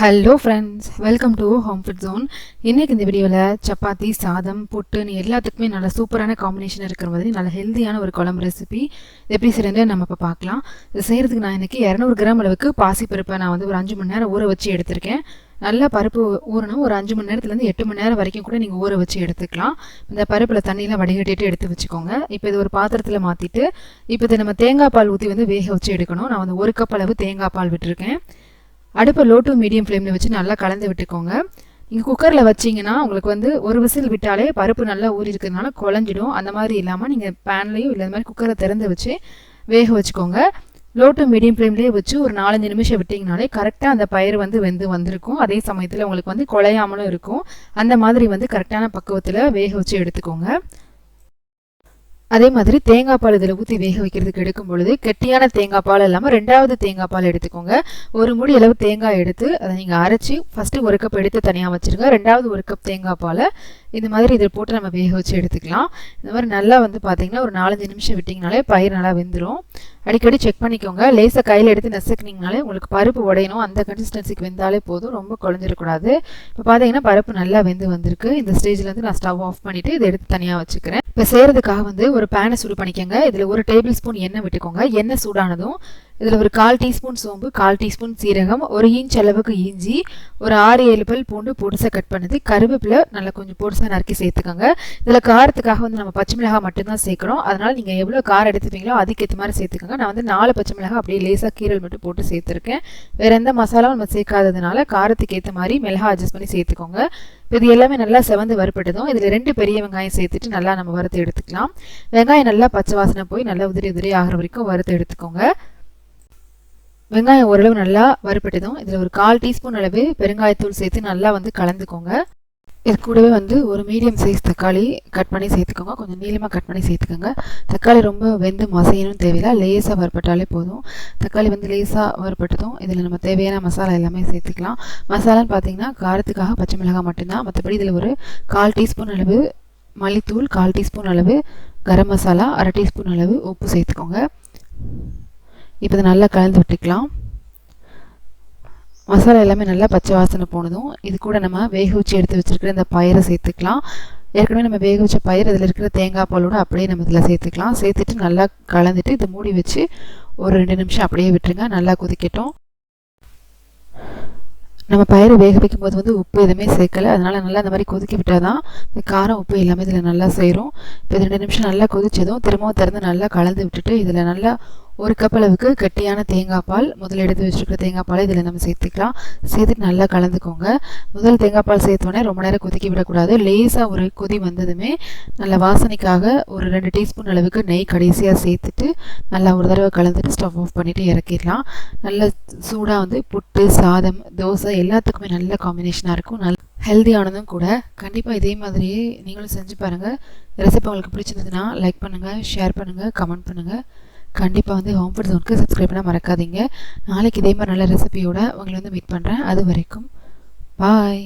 Hello friends welcome to home food zone இன்றைக்கி இந்த வீடியோவில் சப்பாத்தி சாதம் புட்டுன்னு எல்லாத்துக்குமே நல்ல சூப்பரான காம்பினேஷன் இருக்கிற மாதிரி நல்ல ஹெல்த்தியான ஒரு குழம்பு ரெசிபி எப்படி செய்யறது நம்ம இப்போ பார்க்கலாம். இது செய்கிறதுக்கு நான் இன்றைக்கி இரநூறு கிராம் அளவுக்கு பாசிப்பருப்பை நான் வந்து ஒரு அஞ்சு மணி நேரம் ஊற வச்சு எடுத்திருக்கேன். நல்ல பருப்பு ஊறணும். ஒரு அஞ்சு மணி நேரத்துலேருந்து எட்டு மணி நேரம் வரைக்கும் கூட நீங்கள் ஊற வச்சு எடுத்துக்கலாம். இந்த பருப்பில் தண்ணியெலாம் வடிகட்டிட்டு எடுத்து வச்சுக்கோங்க. இப்போ இது ஒரு பாத்திரத்தில் மாற்றிட்டு இப்போ இதை நம்ம தேங்காய் பால் ஊற்றி வந்து வேக வச்சு எடுக்கணும். நான் வந்து ஒரு கப் அளவு தேங்காய் பால் விட்டுருக்கேன். அடுப்பை லோ டு மீடியம் ஃப்ளேமில் வச்சு நல்லா கலந்து விட்டுக்கோங்க. நீங்கள் குக்கரில் வச்சிங்கன்னா உங்களுக்கு வந்து ஒரு விசில் விட்டாலே பருப்பு நல்லா ஊறி இருக்கிறதுனால குழஞ்சிடும். அந்த மாதிரி இல்லாமல் நீங்கள் பேன்லேயும் இல்லை மாதிரி குக்கரை திறந்து வச்சு வேக வச்சுக்கோங்க. லோ டு மீடியம் ஃப்ளேம்லேயே வச்சு ஒரு நாலஞ்சு நிமிஷம் விட்டிங்கனாலே கரெக்டாக அந்த பயிர் வந்து வெந்து வந்திருக்கும். அதே சமயத்தில் உங்களுக்கு வந்து குழையாமலும் இருக்கும். அந்த மாதிரி வந்து கரெக்டான பக்குவத்தில் வேக வச்சு எடுத்துக்கோங்க. அதே மாதிரி தேங்காய் பால் இதில் ஊற்றி வேக வைக்கிறதுக்கு எடுக்கும் பொழுது கெட்டியான தேங்காய் பால் இல்லாமல் ரெண்டாவது தேங்காய் பால் எடுத்துக்கோங்க. ஒரு முடி அளவு தேங்காய் எடுத்து அதை நீங்கள் அரைச்சி ஃபஸ்ட்டு ஒரு கப் எடுத்து தனியாக வச்சுருங்க. ரெண்டாவது ஒரு கப் தேங்காய் பாலை இந்த மாதிரி இதில் போட்டு நம்ம வேக வச்சு எடுத்துக்கலாம். இந்த மாதிரி நல்லா வந்து பார்த்திங்கன்னா ஒரு நாலஞ்சு நிமிஷம் விட்டிங்கனாலே பயிர் நல்லா வெந்துடும் அடிக்கடி செக் பண்ணிக்கோங்க. லேசாக கையில் எடுத்து நசுக்குனிங்கனாலே உங்களுக்கு பருப்பு உடையணும். அந்த கன்சிஸ்டன்சிக்கு வெந்தாலே போதும். ரொம்ப குழஞ்சிடக்கூடாது. இப்போ பார்த்தீங்கன்னா பருப்பு நல்லா வெந்து வந்திருக்கு. இந்த ஸ்டேஜில் வந்து நான் ஸ்டவ் ஆஃப் பண்ணிவிட்டு இதை எடுத்து தனியாக வச்சுக்கிறேன். இப்போ செய்கிறதுக்காக வந்து ஒரு பேனை சூடு பண்ணிக்கோங்க. இதில் ஒரு டேபிள் ஸ்பூன் எண்ணெய் விட்டுக்கோங்க. எண்ணெய் சூடானதும் இதில் ஒரு கால் டீஸ்பூன் சோம்பு கால் டீஸ்பூன் சீரகம் ஒரு இன்ச் அளவுக்கு இஞ்சி ஒரு ஆறு ஏழு பல் பூண்டு பொடிசாக கட் பண்ணது. கருவேப்பிலை நல்லா கொஞ்சம் பொடிசாக நறுக்கி சேர்த்துக்கோங்க. இதில் காரத்துக்காக வந்து நம்ம பச்சை மிளகாய் மட்டும்தான் சேர்க்குறோம். அதனால் நீங்கள் எவ்வளோ காரம் எடுத்துப்பீங்களோ அதுக்கேற்ற மாதிரி சேர்த்துக்கோங்க. நான் வந்து நாலு பச்சை மிளகாய் அப்படியே லேசாக கீரல் மட்டும் போட்டு சேர்த்துருக்கேன். வேறு எந்த மசாலாவும் நம்ம சேர்க்காததுனால காரத்துக்கு ஏற்ற மாதிரி மிளகாய் அட்ஜஸ்ட் பண்ணி சேர்த்துக்கோங்க. இது எல்லாமே நல்லா செவந்து வறுப்பட்டதும் இதில் ரெண்டு பெரிய வெங்காயம் சேர்த்துட்டு நல்லா நம்ம வறுத்து எடுத்துக்கலாம். வெங்காயம் நல்லா பச்சை வாசனை போய் நல்லா உதிரி உதிரி ஆகிற வரைக்கும் வறுத்து எடுத்துக்கோங்க. வெங்காயம் ஓரளவு நல்லா வறுப்பட்டதும் இதில் ஒரு கால் டீஸ்பூன் அளவு பெருங்காயத்தூள் சேர்த்து நல்லா வந்து கலந்துக்கோங்க. இது கூடவே வந்து ஒரு மீடியம் சைஸ் தக்காளி கட் பண்ணி சேர்த்துக்கோங்க. கொஞ்சம் நீளமாக கட் பண்ணி சேர்த்துக்கோங்க. தக்காளி ரொம்ப வெந்து மசையணும் தேவையில்லை. லேசாக வறுப்பட்டாலே போதும். தக்காளி வந்து லேசாக வறுப்பட்டதும் இதில் நம்ம தேவையான மசாலா எல்லாமே சேர்த்துக்கலாம். மசாலான்னு பார்த்தீங்கன்னா காரத்துக்காக பச்சை மிளகாய் மட்டும்தான். மற்றபடி இதில் ஒரு கால் டீஸ்பூன் அளவு மல்லித்தூள் கால் டீஸ்பூன் அளவு கரம் மசாலா அரை டீஸ்பூன் அளவு உப்பு சேர்த்துக்கோங்க. இப்போ இதை நல்லா கலந்து விட்டுக்கலாம். மசாலா எல்லாமே நல்லா பச்சை வாசனை போனதும் இது கூட நம்ம வேக வச்சு எடுத்து வச்சுருக்கிற இந்த பயிரை சேர்த்துக்கலாம். ஏற்கனவே நம்ம வேக வச்ச பயிர் இதில் இருக்கிற தேங்காய் பாலோடு அப்படியே நம்ம இதில் சேர்த்துக்கலாம். சேர்த்துட்டு நல்லா கலந்துட்டு இதை மூடி வச்சு ஒரு ரெண்டு நிமிஷம் அப்படியே விட்டுருங்க. நல்லா கொதிக்கட்டும். நம்ம பயிரை வேக வைக்கும் போது வந்து உப்பு எதுவுமே சேர்க்கலை. அதனால் நல்லா இந்த மாதிரி கொதிக்க விட்டால் தான் இந்த காரம் உப்பு எல்லாமே இதில் நல்லா சேரும். இப்போ ரெண்டு நிமிஷம் நல்லா கொதிச்சதும் திரும்பவும் திறந்து நல்லா கலந்து விட்டுட்டு இதில் நல்லா ஒரு கப் அளவுக்கு கட்டியான தேங்காய் பால் முதல்ல எடுத்து வச்சுருக்கிற தேங்காய் பால் இதில் நம்ம சேர்த்துக்கலாம். சேர்த்துட்டு நல்லா கலந்துக்கோங்க. முதல் தேங்காய் பால் சேர்த்தோடனே ரொம்ப நேரம் கொதிக்க விடக்கூடாது. லேசாக ஒரு கொதி வந்ததுமே நல்ல வாசனைக்காக ஒரு ரெண்டு டீஸ்பூன் அளவுக்கு நெய் கடைசியாக சேர்த்துட்டு நல்லா ஒரு தடவை கலந்துட்டு ஸ்டவ் ஆஃப் பண்ணிவிட்டு இறக்கிடலாம். நல்ல சூடாக வந்து புட்டு சாதம் தோசை எல்லாத்துக்குமே நல்ல காம்பினேஷனாக இருக்கும். நல்ல ஹெல்த்தியானதும் கூட. கண்டிப்பாக இதே மாதிரியே நீங்களும் செஞ்சு பாருங்கள் ரெசிபி உங்களுக்கு பிடிச்சிருந்ததுன்னா லைக் பண்ணுங்கள் ஷேர் பண்ணுங்கள் கமெண்ட் பண்ணுங்கள் கண்டிப்பாக வந்து ஹோம் ஃபுட் ஜோனுக்கு சப்ஸ்கிரைப் பண்ண மறக்காதீங்க. நாளைக்கு இதே மாதிரி நல்ல ரெசிபியோட உங்களை வந்து மீட் பண்ணுறேன் அது வரைக்கும் பாய்